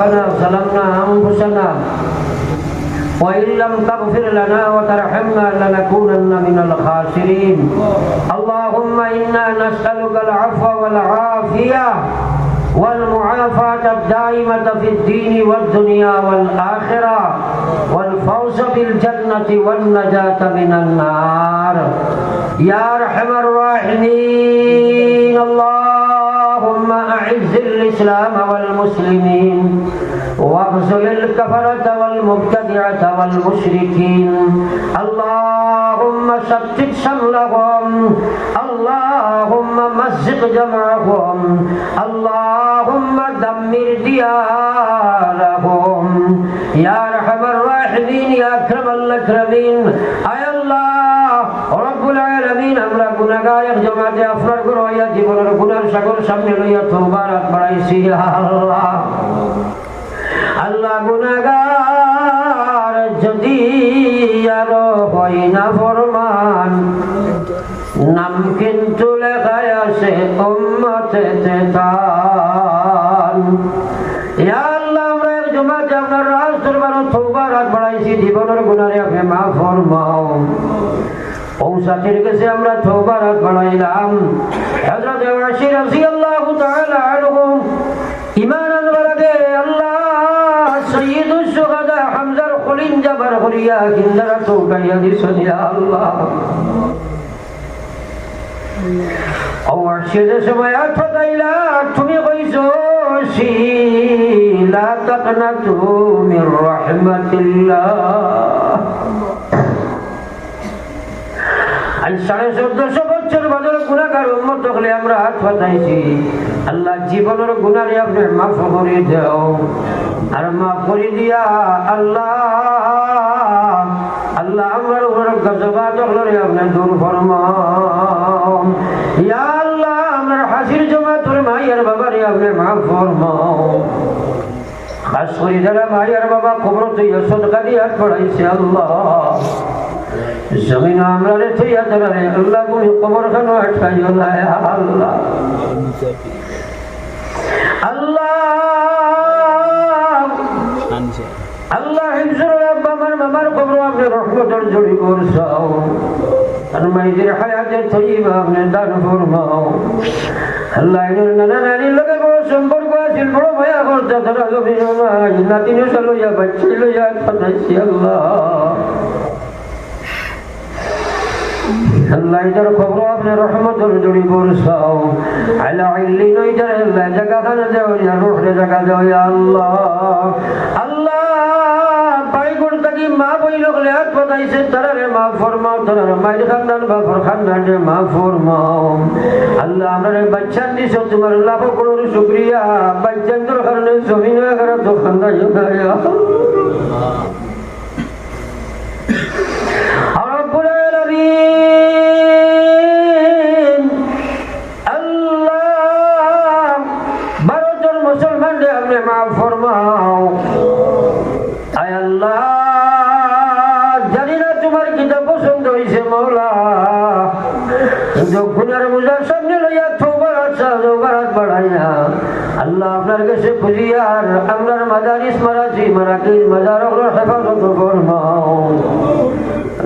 ربنا ظلمنا أنفسنا وإن لم تغفر لنا وترحمنا لنكونن من الخاسرين. اللهم إنا نسألك العفو والعافية والمعافاة الدائمة في الدين والدنيا والآخرة والفوز بالجنة والنجاة من النار. يا أرحم الراحمين. اللهم أعز الإسلام والمسلمين واغزل الكفرة والمبتدعة والمشركين. اللهم شتت شملهم اللهم مزق جمعهم اللهم دمر ديارهم. يا أرحم الراحمين يا أكرم الأكرمين أيا আমরা গুনাহগার জমাতে আফরার করো ইয়া জীবনের গুনার সকল সামনে লইয়া তওবার হাত বাড়াইছি আল্লাহ। আল্লাহ গুনাহগার যদি আর হয় না ফরমান, নাম কিন্তু লেখায় আল্লাহ, আমরা এক জমাতে আপনার রাজ দরবার হাত বাড়াইছি, জীবনের গুনারে আপনি ফরমাও। পৌঁছাতের কাছে আমরা তওবার হাত বাড়াইলাম হযরত ওয়াসি রাদিয়াল্লাহু তাআলা আনহু ইমান আনবার আল্লাহ সৈয়দুস শুহাদা হামজার খলিন জাবার হরিয়া কিন্দারা তো উঠাইয়া দিছেন ইয়া আল্লাহ। অবশ্যই সময় আঠাইলা তুমি কইছো রহমতিল্লাহ। আজ সাড়ে চোদ্দশো বছর বদল গুণাকার উন্মত হলে আমরা হাত পাতাইছি আল্লাহ জীবনের গুণারে আপনি মাফ করে দাও। আর মাফ করে দিয়া আল্লাহ আল্লাহ আমার উপর গজবা আপনি দূর ফরমাও। ইয়া আল্লাহ আমার হাসির জমা তোর মাইয়ার বাবারে আপনি মাফ ফরমাও। খাস করে যারা মাইয়ার বাবা খবর তুই সদকা দিয়ে হাত পড়াইছে আল্লাহ। জমিন আমরা রে থইয়া তোরা রে, আল্লাহ তুমি কবর খানো আটকাইও না আল্লাহ। আল্লাহ। আল্লাহ আব্বা আমার মামার কবর আপনি রহমতের জড়ি করছাও। আর মাইদের হায়াতে থইবা আপনি দান ফরমাও। আল্লাহ এর নানা নারীর লগে বড় সম্পর্ক আছিল বড় ভয়া করতে তারা জমিন নাই নাতিনে লইয়া, বাচ্চা লইয়া ফাটাইছি আল্লাহ। আল্লাহ এটার খবর আপনি রহমতের জড়ি করছাও আল্লাহ ইল্লি নইটার আল্লাহ জায়গা খানে দেও ইয়া রুহরে জায়গা দেও ইয়া আল্লাহ। আল্লাহ পাইগুর তাকি মা বই লোকলে হাত পতাইছে তারারে মা ফরমাও, তারারে মাইর খানদান, বাপর খানদান রে মা ফরমাও। আল্লাহ আমরা বাচ্চান দিছ, তোমার লাভ করুন শুক্রিয়া। বাচ্চান কারণে জমিন হয়ে গেল খানদান رب আলামিন আল্লাহ, ভারতের মুসলমানদের আপনি মাফ ফরমাও। আয় আল্লাহ, জানি না তোমার কিতা পছন্দ হয়েছে মৌলা। গুনার মুজার সামনে লইয়া থোবার আচ্ছা জোবারাত বাড়াইয়া। আল্লাহ আপনার কাছে খুঁজিয়ার আপনার মাদারিস মারাজি মারাকির মাদার হেফাজত ফরমাও।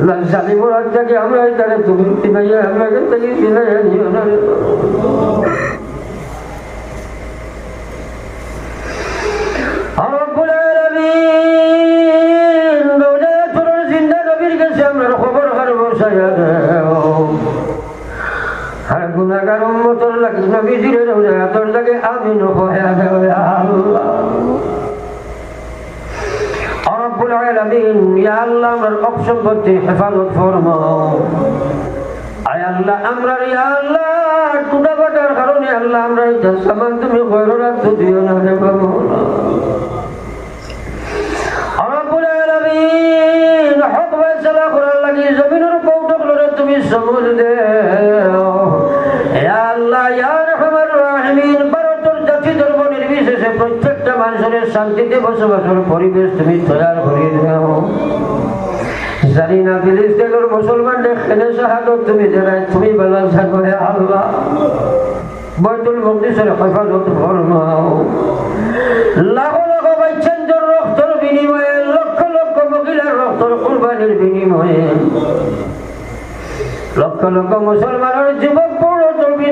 আল্লাহ। জালিমুর হাত থেকে আমরা তারা তুমি চিনাইয়া আমরা থেকে চিনাইয়া নিও না রব্বুল আলামিন রোজা তোর জিন্দা নবীর কাছে আমরা খবর হার বসাইয়া দেও আর গুনাহগার উম্মতর লাগে নবী জিরে রোজা তোর লাগে আমিন হইয়া দেও ইয়া আল্লাহ রব্বুল আলামিন, ইয়া আল্লাহ আমার হেফাজত আয় আল্লাহ আমরা ইয়া আল্লাহ কারণে আল্লাহ আমরা সামান তুমি গয়রাত দিও না বাবা। রব্বুল আলামিন, হক লাগি জমিনের লরে তুমি দেও শান্তিতে বসবাসের পরিবেশ তুমি তৈরি করিয়ে দাও। জানি না বিলিস মুসলমান মুসলমানদের শাহাদত তুমি জানাই, তুমি বেলাল জানো আল্লাহ। বৈতুল হেফাজত ফরমাও। লাখ লাখ রক্তর বিনিময়ে, লক্ষ লক্ষ মহিলার রক্তর কুরবানির বিনিময়ে, লক্ষ লক্ষ মুসলমানের যুবক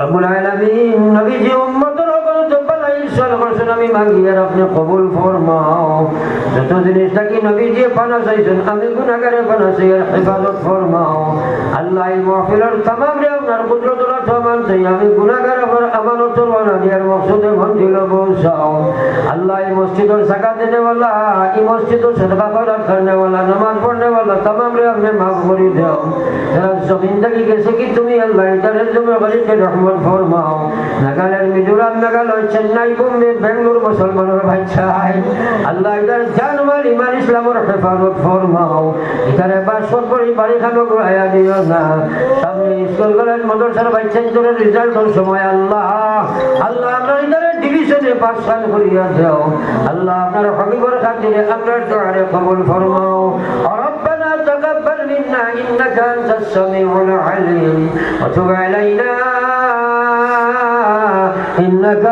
রব্বুল আলামিন নবীজি উম্মতের সকল জব্বালাই সালাম আমি মাগি আর আপনি কবুল ফরমাও। যত জিনিসটা কি নবী যে পানা আমি গুণাগারে পানা চাই আর হেফাজত ফরমাও। আল্লাহ মাহফিলের তামাম রে আপনার কুদরতুলা সমান চাই আমি গুণাগার আমার আমানত বানা দিয়ার মকসুদে মঞ্জিল পৌঁছাও আল্লাহ এই মসজিদের সাকা দেনেওয়ালা এই মসজিদের সদকা করার করনেওয়ালা, নামাজ পড়নেওয়ালা তামাম রে আপনি মাফ করে দাও। যারা জমিনদারি গেছে কি তুমি, আল্লাহ ইতারের জন্য গরিবকে রহমত ফরমাও। নাগালের মিজোরাম নাগালয় চেন্নাই, বোম্বে বেঙ্গল বেঙ্গলোর মুসলমানের বাচ্চায় আল্লাহ এটার জানমাল ইমান ইসলামের হেফাজত ফরমাও এখানে বাসপট করি বাড়ি খানো ঘুরাইয়া দিও না সামনে স্কুল কলেজ মাদ্রাসার বাচ্চা ইন্তরের রেজাল্টের সময় আল্লাহ আল্লাহ আপনার ইন্টারের ডিভিশনে পাস সাল করিয়া দাও আল্লাহ আপনার হবিবর খাতিরে আপনার দোয়ারে কবুল ফরমাও ربنا تقبل منا إنك أنت السميع العليم وتب علينا إنك